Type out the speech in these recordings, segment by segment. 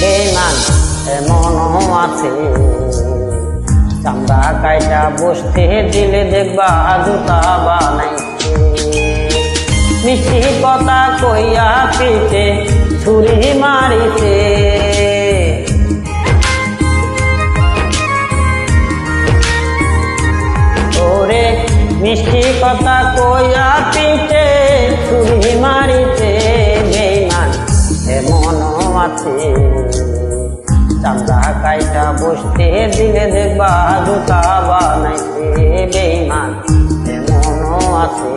বেমান এমনও আছে। চামড়া কাইটা বসতে দিলে দেখবা জুতা বানাইছে। মিষ্টি কথা কইয়া পিঠে ছুরি মারিছে। মিষ্টি কথা কইয়া পিঠে চামড়া কাইটা বসতে দিলে দেখবা জুতা বানাইছে বেইমান এমনও আছে।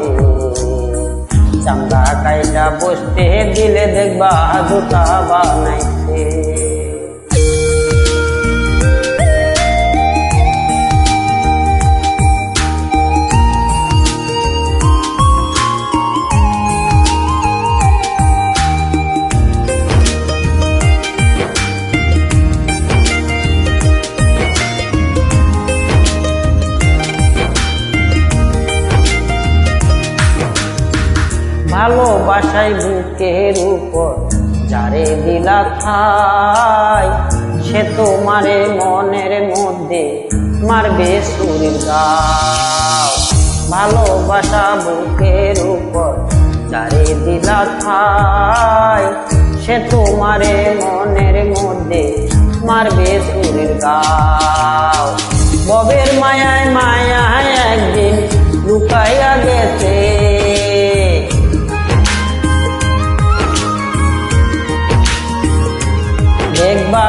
চামড়া কাইটা বসতে দিলে দেখবা জুতা বানাইছে ভালোবাসায় বুকের উপর যারে দিলা খাই সে তোমারে মনের মধ্যে মারবে সুরের গাও। ভালোবাসা বুকের উপর যারে দিলা খাই সে তোমারে মনের মধ্যে মারবে সুরের গাও। ববের মায়ায় মায়ায় একদিন লুকাইয়া গেছে দেখবা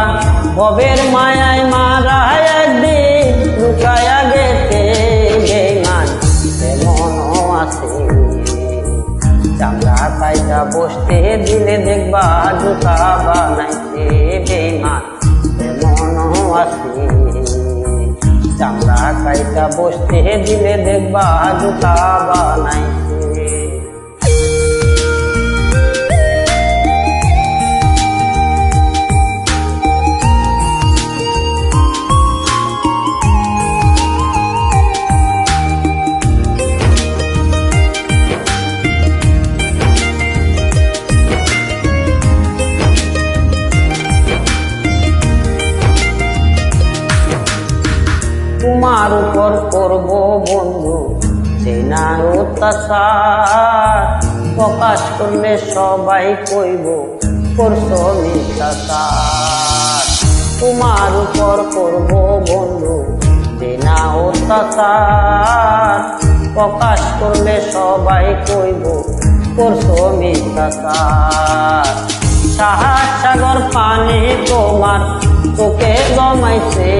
ভবের মায়ায় মারা একদিন লুকায়া গেছে বেমান এমনও আছে। চামড়া কাইটা বসতে দিলে দেখবা জুতা বানাইছে বেমান এমনও আছে। চামড়া কাইটা বসতে দিলে দেখবা জুতা বানাইছে তোমার উপর করব বন্ধু। চেনার অত্যাচার প্রকাশ করলে সবাই কইব, করছ মিথ্যাচার তোমার উপর করব বন্ধু। চেনা অত্যাচার প্রকাশ করলে সবাই কইব, করছ মিথ্যাচার সাহার সাগর পানি তোমার চোখে জমাইছে।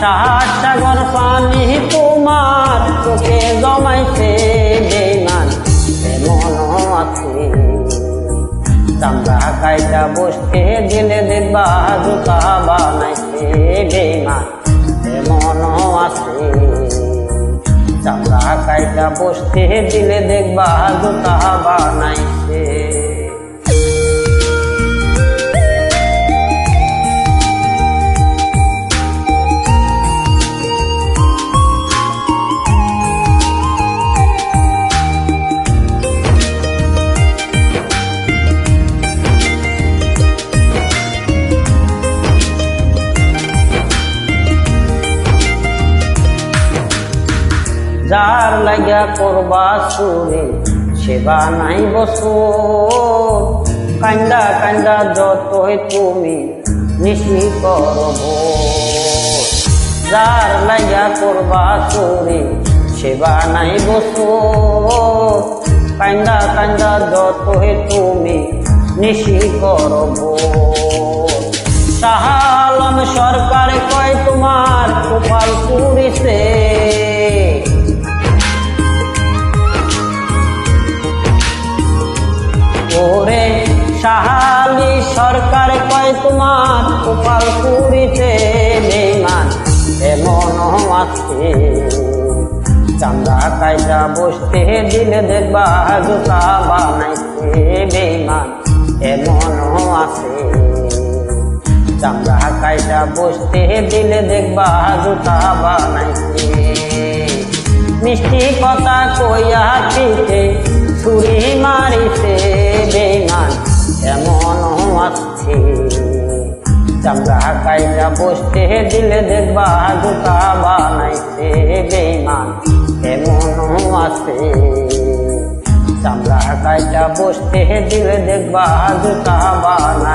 সাহার সাগর পানি তোমার চোখে জমাইছে বেমান এমন আছে। চামড়া কাইটা বসতে দিলে দেখবা জুতা বানাইছে বেমান এমন আছে। চামড়া কাইটা বসতে দিলে দেখবা জুতা বানাইছে। যার লাগিয়া করবা চুরি, সেবা নাই বছর কান্দা কান্দা যতই তুমি নিশি করব। যার লাগিয়া করবা চুরি, সেবা নাই বছর কান্দা কান্দা যতই তুমি নিশি করব। শাহালম সরকার কয় তোমার কপাল পুরিছে সাহালি সরকার কয় তোমার কপাল পুরিতে বেমান এমন আছে। চান্দা কাইটা বসতে দিলে দেখবা, জুতা বানাইছে বেমান এমন আছে। চামড়া কাইটা বসতে দিলে দেখবা, জুতা বানাইছে মিষ্টি কথা কইয়া পিঠে আসছে চামড়া কাইটা বসতে দিলে দেখবা জুতা বানাইছে বেমান এমনও আছে। চামড়া কাইটা বসতে দিলে দেখবা জুতা বানাইছে